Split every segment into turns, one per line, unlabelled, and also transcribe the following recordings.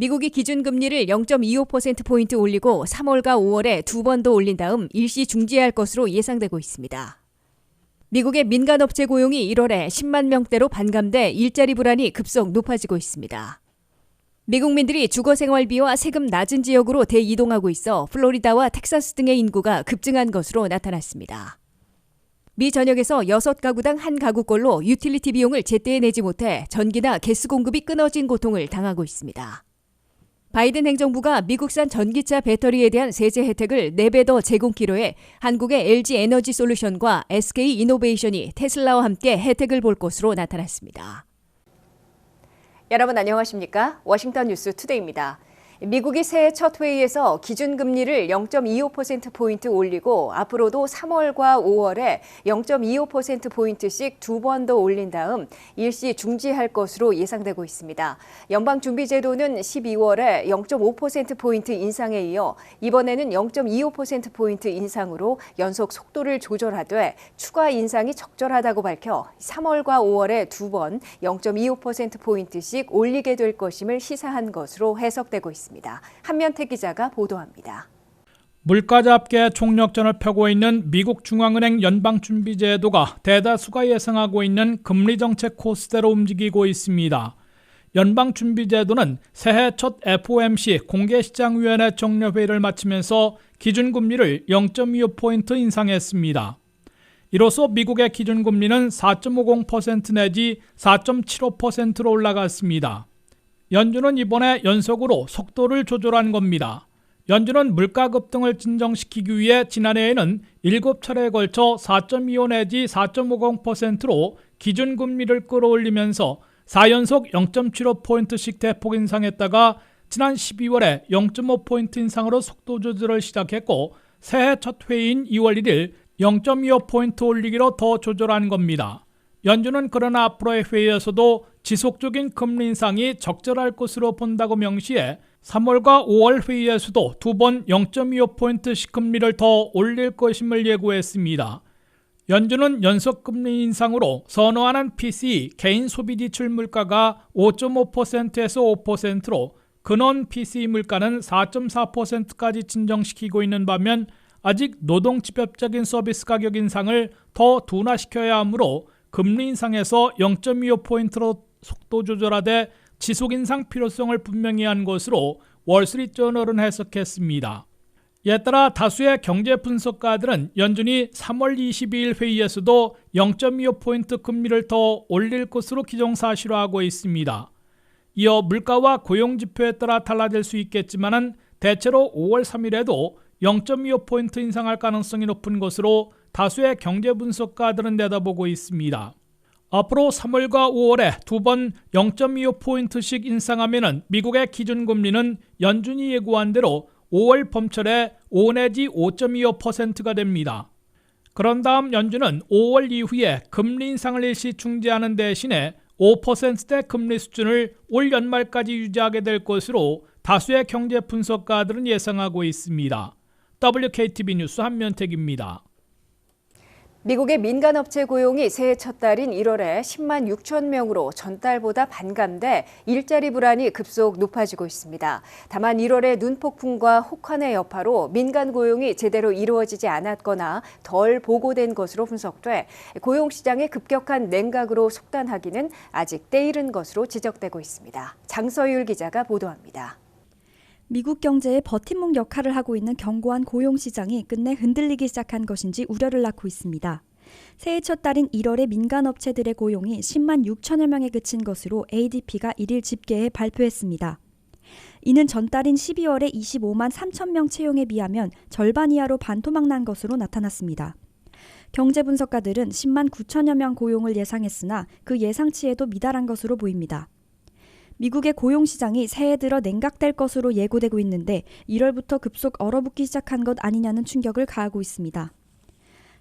미국이 기준금리를 0.25%포인트 올리고 3월과 5월에 두 번 더 올린 다음 일시 중지할 것으로 예상되고 있습니다. 미국의 민간업체 고용이 1월에 10만 명대로 반감돼 일자리 불안이 급속 높아지고 있습니다. 미국민들이 주거 생활비와 세금 낮은 지역으로 대이동하고 있어 플로리다와 텍사스 등의 인구가 급증한 것으로 나타났습니다. 미 전역에서 6가구당 한 가구꼴로 유틸리티 비용을 제때 내지 못해 전기나 가스 공급이 끊어진 고통을 당하고 있습니다. 바이든 행정부가 미국산 전기차 배터리에 대한 세제 혜택을 4배 더 제공키로 해 한국의 LG 에너지 솔루션과 SK 이노베이션이 테슬라와 함께 혜택을 볼 것으로 나타났습니다. 여러분 안녕하십니까? 워싱턴 뉴스 투데이입니다. 미국이 새해 첫 회의에서 기준금리를 0.25%포인트 올리고 앞으로도 3월과 5월에 0.25%포인트씩 두 번 더 올린 다음 일시 중지할 것으로 예상되고 있습니다. 연방준비제도는 12월에 0.5%포인트 인상에 이어 이번에는 0.25%포인트 인상으로 연속 속도를 조절하되 추가 인상이 적절하다고 밝혀 3월과 5월에 두 번 0.25%포인트씩 올리게 될 것임을 시사한 것으로 해석되고 있습니다. 있습니다. 한면태 기자가 보도합니다.
물가 잡기에 총력전을 펴고 있는 미국 중앙은행 연방준비제도가 대다수가 예상하고 있는 금리 정책 코스대로 움직이고 있습니다. 연방준비제도는 새해 첫 FOMC 공개시장위원회 정례회의를 마치면서 기준금리를 0.25포인트 인상했습니다. 이로써 미국의 기준금리는 4.50% 내지 4.75%로 올라갔습니다. 연준은 이번에 연속으로 속도를 조절한 겁니다. 연준은 물가 급등을 진정시키기 위해 지난해에는 7차례에 걸쳐 4.25 내지 4.50%로 기준금리를 끌어올리면서 4연속 0.75포인트씩 대폭 인상했다가 지난 12월에 0.5포인트 인상으로 속도 조절을 시작했고 새해 첫 회의인 2월 1일 0.25포인트 올리기로 더 조절한 겁니다. 연준은 그러나 앞으로의 회의에서도 지속적인 금리 인상이 적절할 것으로 본다고 명시해 3월과 5월 회의에서도 두 번 0.25포인트씩 금리를 더 올릴 것임을 예고했습니다. 연준은 연속 금리 인상으로 선호하는 PCE 개인 소비 지출 물가가 5.5%에서 5%로 근원 PCE 물가는 4.4%까지 진정시키고 있는 반면 아직 노동 집합적인 서비스 가격 인상을 더 둔화시켜야 하므로 금리 인상에서 0.25포인트로 속도 조절하되 지속 인상 필요성을 분명히 한 것으로 월스트리트저널은 해석했습니다. 이에 따라 다수의 경제 분석가들은 연준이 3월 22일 회의에서도 0.25포인트 금리를 더 올릴 것으로 기정사실화하고 있습니다. 이어 물가와 고용 지표에 따라 달라질 수 있겠지만 대체로 5월 3일에도 0.25포인트 인상할 가능성이 높은 것으로 다수의 경제 분석가들은 내다보고 있습니다. 앞으로 3월과 5월에 두 번 0.25포인트씩 인상하면 미국의 기준금리는 연준이 예고한 대로 5월 봄철에 5 내지 5.25%가 됩니다. 그런 다음 연준은 5월 이후에 금리 인상을 일시 중지하는 대신에 5%대 금리 수준을 올 연말까지 유지하게 될 것으로 다수의 경제 분석가들은 예상하고 있습니다. WKTV 뉴스 한면택입니다.
미국의 민간업체 고용이 새해 첫 달인 1월에 10만 6천 명으로 전달보다 반감돼 일자리 불안이 급속 높아지고 있습니다. 다만 1월에 눈폭풍과 혹한의 여파로 민간 고용이 제대로 이루어지지 않았거나 덜 보고된 것으로 분석돼 고용 시장의 급격한 냉각으로 속단하기는 아직 때이른 것으로 지적되고 있습니다. 장서율 기자가 보도합니다.
미국 경제의 버팀목 역할을 하고 있는 견고한 고용 시장이 끝내 흔들리기 시작한 것인지 우려를 낳고 있습니다. 새해 첫 달인 1월에 민간 업체들의 고용이 10만 6천여 명에 그친 것으로 ADP가 1일 집계해 발표했습니다. 이는 전달인 12월에 25만 3천 명 채용에 비하면 절반 이하로 반토막 난 것으로 나타났습니다. 경제 분석가들은 10만 9천여 명 고용을 예상했으나 그 예상치에도 미달한 것으로 보입니다. 미국의 고용 시장이 새해 들어 냉각될 것으로 예고되고 있는데 1월부터 급속 얼어붙기 시작한 것 아니냐는 충격을 가하고 있습니다.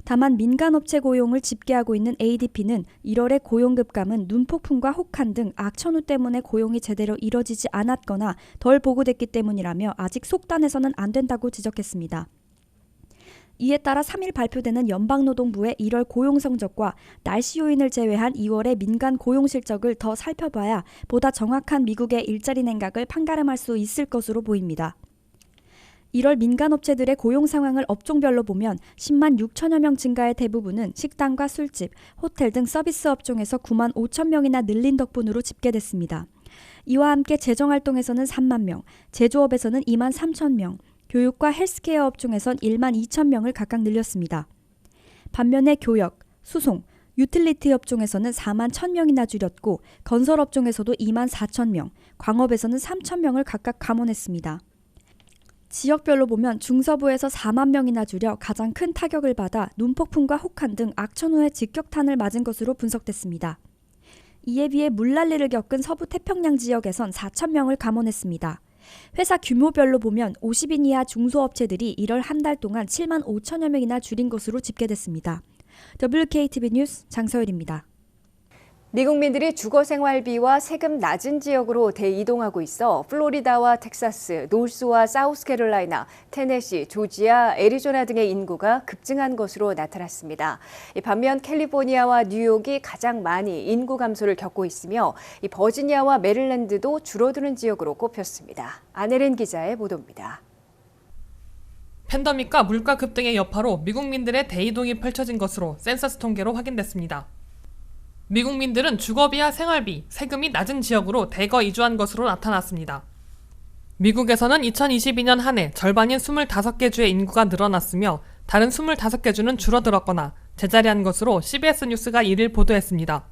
다만 민간업체 고용을 집계하고 있는 ADP는 1월의 고용 급감은 눈폭풍과 혹한 등 악천후 때문에 고용이 제대로 이뤄지지 않았거나 덜 보고됐기 때문이라며 아직 속단해서는 안 된다고 지적했습니다. 이에 따라 3일 발표되는 연방노동부의 1월 고용 성적과 날씨 요인을 제외한 2월의 민간 고용 실적을 더 살펴봐야 보다 정확한 미국의 일자리 냉각을 판가름할 수 있을 것으로 보입니다. 1월 민간 업체들의 고용 상황을 업종별로 보면 10만 6천여 명 증가의 대부분은 식당과 술집, 호텔 등 서비스 업종에서 9만 5천 명이나 늘린 덕분으로 집계됐습니다. 이와 함께 재정활동에서는 3만 명, 제조업에서는 2만 3천 명, 교육과 헬스케어 업종에선 1만 2천 명을 각각 늘렸습니다. 반면에 교역, 수송, 유틸리티 업종에서는 4만 1천 명이나 줄였고 건설 업종에서도 2만 4천 명, 광업에서는 3천 명을 각각 감원했습니다. 지역별로 보면 중서부에서 4만 명이나 줄여 가장 큰 타격을 받아 눈폭풍과 혹한 등 악천후의 직격탄을 맞은 것으로 분석됐습니다. 이에 비해 물난리를 겪은 서부 태평양 지역에선 4천 명을 감원했습니다. 회사 규모별로 보면 50인 이하 중소업체들이 1월 한 달 동안 7만 5천여 명이나 줄인 것으로 집계됐습니다. WKTV 뉴스 장서율입니다.
미국민들이 주거 생활비와 세금 낮은 지역으로 대이동하고 있어 플로리다와 텍사스, 노스와 사우스캐롤라이나, 테네시, 조지아, 애리조나 등의 인구가 급증한 것으로 나타났습니다. 반면 캘리포니아와 뉴욕이 가장 많이 인구 감소를 겪고 있으며 버지니아와 메릴랜드도 줄어드는 지역으로 꼽혔습니다. 아내렌 기자의 보도입니다.
팬데믹과 물가 급등의 여파로 미국민들의 대이동이 펼쳐진 것으로 센서스 통계로 확인됐습니다. 미국민들은 주거비와 생활비, 세금이 낮은 지역으로 대거 이주한 것으로 나타났습니다. 미국에서는 2022년 한 해 절반인 25개 주의 인구가 늘어났으며 다른 25개 주는 줄어들었거나 제자리한 것으로 CBS 뉴스가 이를 보도했습니다.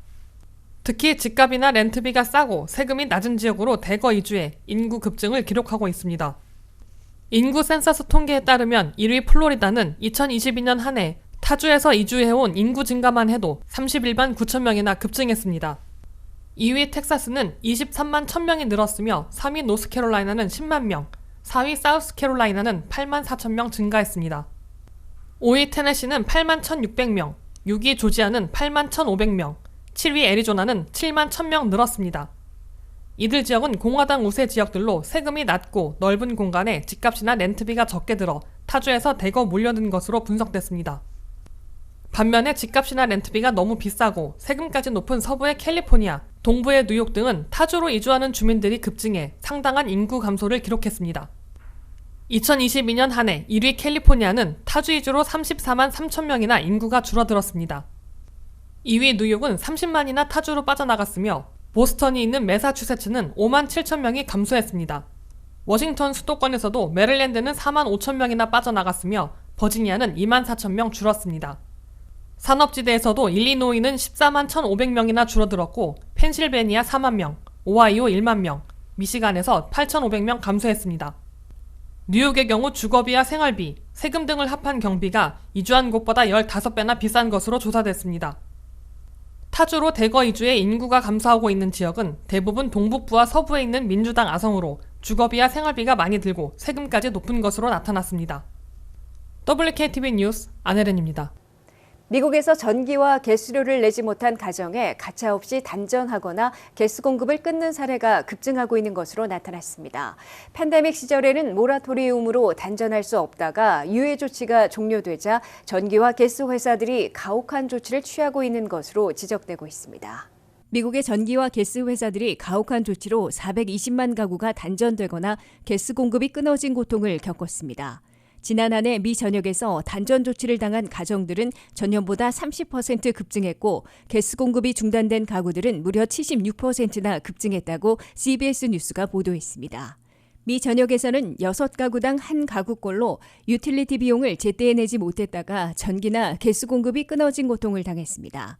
특히 집값이나 렌트비가 싸고 세금이 낮은 지역으로 대거 이주해 인구 급증을 기록하고 있습니다. 인구 센서스 통계에 따르면 1위 플로리다는 2022년 한 해 타주에서 이주해온 인구 증가만 해도 31만 9천 명이나 급증했습니다. 2위 텍사스는 23만 1천 명이 늘었으며 3위 노스캐롤라이나는 10만 명, 4위 사우스캐롤라이나는 8만 4천 명 증가했습니다. 5위 테네시는 8만 1,600명, 6위 조지아는 8만 1,500명, 7위 애리조나는 7만 1,000명 늘었습니다. 이들 지역은 공화당 우세 지역들로 세금이 낮고 넓은 공간에 집값이나 렌트비가 적게 들어 타주에서 대거 몰려든 것으로 분석됐습니다. 반면에 집값이나 렌트비가 너무 비싸고 세금까지 높은 서부의 캘리포니아, 동부의 뉴욕 등은 타주로 이주하는 주민들이 급증해 상당한 인구 감소를 기록했습니다. 2022년 한 해 1위 캘리포니아는 타주 이주로 34만 3천 명이나 인구가 줄어들었습니다. 2위 뉴욕은 30만이나 타주로 빠져나갔으며 보스턴이 있는 매사추세츠는 5만 7천 명이 감소했습니다. 워싱턴 수도권에서도 메릴랜드는 4만 5천 명이나 빠져나갔으며 버지니아는 2만 4천 명 줄었습니다. 산업지대에서도 일리노이는 14만 1,500명이나 줄어들었고 펜실베니아 4만 명, 오하이오 1만 명, 미시간에서 8,500명 감소했습니다. 뉴욕의 경우 주거비와 생활비, 세금 등을 합한 경비가 이주한 곳보다 15배나 비싼 것으로 조사됐습니다. 타주로 대거 이주해 인구가 감소하고 있는 지역은 대부분 동북부와 서부에 있는 민주당 아성으로 주거비와 생활비가 많이 들고 세금까지 높은 것으로 나타났습니다. WKTV 뉴스 안혜련입니다.
미국에서 전기와 가스료를 내지 못한 가정에 가차없이 단전하거나 가스 공급을 끊는 사례가 급증하고 있는 것으로 나타났습니다. 팬데믹 시절에는 모라토리움으로 단전할 수 없다가 유예 조치가 종료되자 전기와 가스 회사들이 가혹한 조치를 취하고 있는 것으로 지적되고 있습니다. 미국의 전기와 가스 회사들이 가혹한 조치로 420만 가구가 단전되거나 가스 공급이 끊어진 고통을 겪었습니다. 지난 한 해 미 전역에서 단전 조치를 당한 가정들은 전년보다 30% 급증했고 가스 공급이 중단된 가구들은 무려 76%나 급증했다고 CBS 뉴스가 보도했습니다. 미 전역에서는 6가구당 한 가구꼴로 유틸리티 비용을 제때 내지 못했다가 전기나 가스 공급이 끊어진 고통을 당했습니다.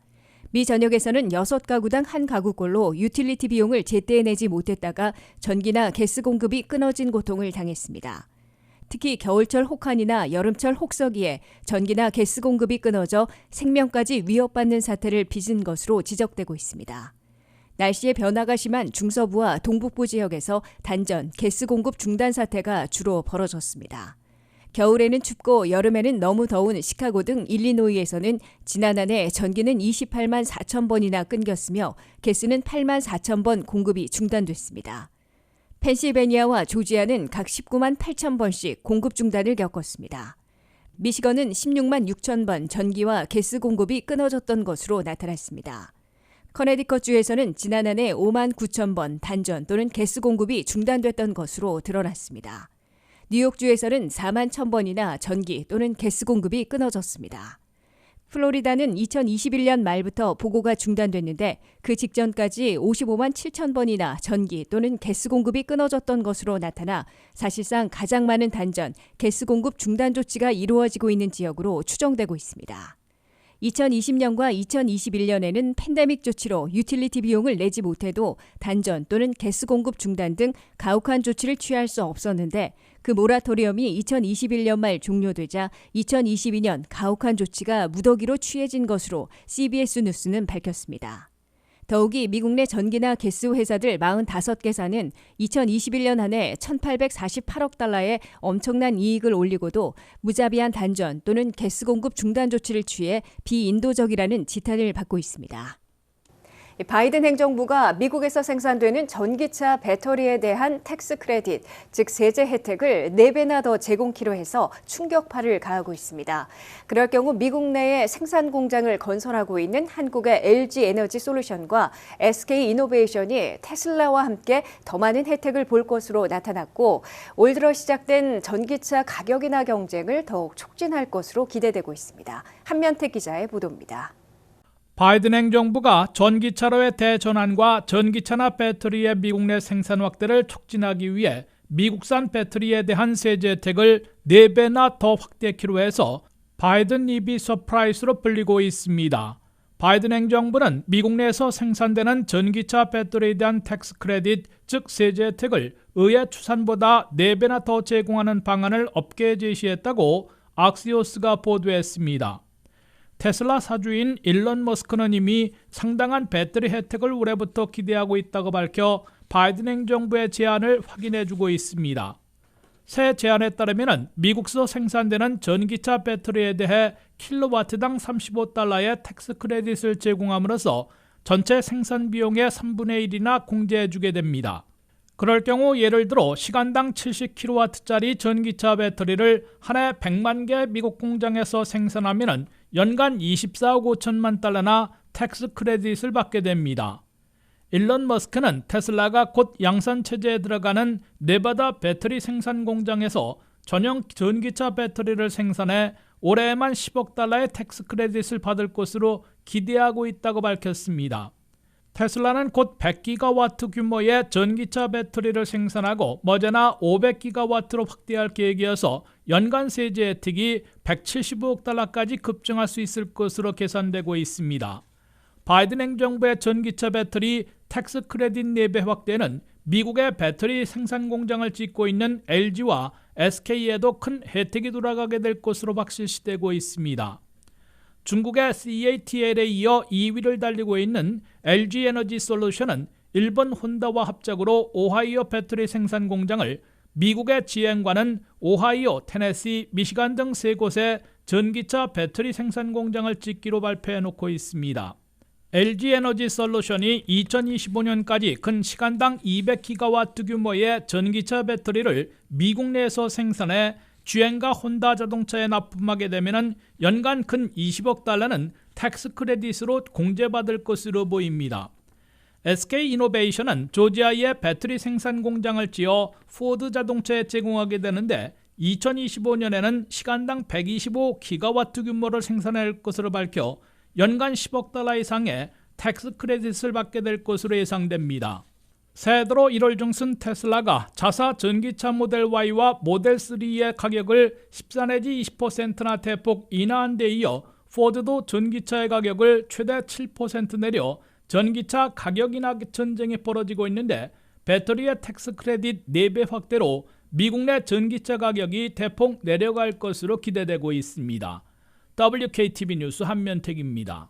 미 전역에서는 6가구당 한 가구꼴로 유틸리티 비용을 제때 내지 못했다가 전기나 가스 공급이 끊어진 고통을 당했습니다. 특히 겨울철 혹한이나 여름철 혹서기에 전기나 가스 공급이 끊어져 생명까지 위협받는 사태를 빚은 것으로 지적되고 있습니다. 날씨의 변화가 심한 중서부와 동북부 지역에서 단전, 가스 공급 중단 사태가 주로 벌어졌습니다. 겨울에는 춥고 여름에는 너무 더운 시카고 등 일리노이에서는 지난 한 해 전기는 28만 4천 번이나 끊겼으며 가스는 8만 4천 번 공급이 중단됐습니다. 펜실베니아와 조지아는 각 19만 8천 번씩 공급 중단을 겪었습니다. 미시건은 16만 6천 번 전기와 가스 공급이 끊어졌던 것으로 나타났습니다. 커네디컷주에서는 지난 한해 5만 9천 번 단전 또는 가스 공급이 중단됐던 것으로 드러났습니다. 뉴욕주에서는 4만 1천 번이나 전기 또는 가스 공급이 끊어졌습니다. 플로리다는 2021년 말부터 보고가 중단됐는데 그 직전까지 55만 7천 번이나 전기 또는 가스 공급이 끊어졌던 것으로 나타나 사실상 가장 많은 단전, 가스 공급 중단 조치가 이루어지고 있는 지역으로 추정되고 있습니다. 2020년과 2021년에는 팬데믹 조치로 유틸리티 비용을 내지 못해도 단전 또는 가스 공급 중단 등 가혹한 조치를 취할 수 없었는데 그 모라토리엄이 2021년 말 종료되자 2022년 가혹한 조치가 무더기로 취해진 것으로 CBS 뉴스는 밝혔습니다. 더욱이 미국 내 전기나 가스 회사들 45개사는 2021년 한 해 1,848억 달러의 엄청난 이익을 올리고도 무자비한 단전 또는 가스 공급 중단 조치를 취해 비인도적이라는 지탄을 받고 있습니다. 바이든 행정부가 미국에서 생산되는 전기차 배터리에 대한 텍스 크레딧, 즉 세제 혜택을 4배나 더 제공키로 해서 충격파를 가하고 있습니다. 그럴 경우 미국 내에 생산 공장을 건설하고 있는 한국의 LG 에너지 솔루션과 SK 이노베이션이 테슬라와 함께 더 많은 혜택을 볼 것으로 나타났고 올 들어 시작된 전기차 가격 인하 경쟁을 더욱 촉진할 것으로 기대되고 있습니다. 한면태 기자의 보도입니다.
바이든 행정부가 전기차로의 대전환과 전기차나 배터리의 미국 내 생산 확대를 촉진하기 위해 미국산 배터리에 대한 세제 혜택을 4배나 더 확대키로 해서 바이든 EV 서프라이스로 불리고 있습니다. 바이든 행정부는 미국 내에서 생산되는 전기차 배터리에 대한 텍스 크레딧, 즉 세제 혜택을 의회 추산보다 4배나 더 제공하는 방안을 업계에 제시했다고 악시오스가 보도했습니다. 테슬라 사주인 일론 머스크는 이미 상당한 배터리 혜택을 올해부터 기대하고 있다고 밝혀 바이든 행정부의 제안을 확인해주고 있습니다. 새 제안에 따르면 미국서 생산되는 전기차 배터리에 대해 킬로와트당 35달러의 텍스 크레딧을 제공함으로써 전체 생산 비용의 3분의 1이나 공제해주게 됩니다. 그럴 경우 예를 들어 시간당 70kW짜리 전기차 배터리를 한 해 100만 개 미국 공장에서 생산하면 연간 24억 5천만 달러나 텍스 크레딧을 받게 됩니다. 일론 머스크는 테슬라가 곧 양산 체제에 들어가는 네바다 배터리 생산 공장에서 전용 전기차 배터리를 생산해 올해에만 10억 달러의 텍스 크레딧을 받을 것으로 기대하고 있다고 밝혔습니다. 테슬라는 곧 100기가와트 규모의 전기차 배터리를 생산하고 머지나 500기가와트로 확대할 계획이어서 연간 세제 혜택이 175억 달러까지 급증할 수 있을 것으로 계산되고 있습니다. 바이든 행정부의 전기차 배터리 텍스 크레딧 4배 확대는 미국의 배터리 생산 공장을 짓고 있는 LG와 SK에도 큰 혜택이 돌아가게 될 것으로 확실시되고 있습니다. 중국의 CATL에 이어 2위를 달리고 있는 LG 에너지 솔루션은 일본 혼다와 합작으로 오하이오 배터리 생산 공장을 미국의 지행과는 오하이오, 테네시, 미시간 등 세 곳에 전기차 배터리 생산 공장을 짓기로 발표해 놓고 있습니다. LG 에너지 솔루션이 2025년까지 근 시간당 200기가와트 규모의 전기차 배터리를 미국 내에서 생산해 GM과 혼다 자동차에 납품하게 되면 연간 근 20억 달러는 텍스 크레딧으로 공제받을 것으로 보입니다. SK 이노베이션은 조지아에 배터리 생산 공장을 지어 포드 자동차에 제공하게 되는데 2025년에는 시간당 125기가와트 규모를 생산할 것으로 밝혀 연간 10억 달러 이상의 텍스 크레딧을 받게 될 것으로 예상됩니다. 새해로 1월 중순 테슬라가 자사 전기차 모델 Y와 모델 3의 가격을 14 내지 20%나 대폭 인하한 데 이어 포드도 전기차의 가격을 최대 7% 내려 전기차 가격 인하 전쟁이 벌어지고 있는데 배터리의 텍스 크레딧 4배 확대로 미국 내 전기차 가격이 대폭 내려갈 것으로 기대되고 있습니다. WKTV 뉴스 한면택입니다.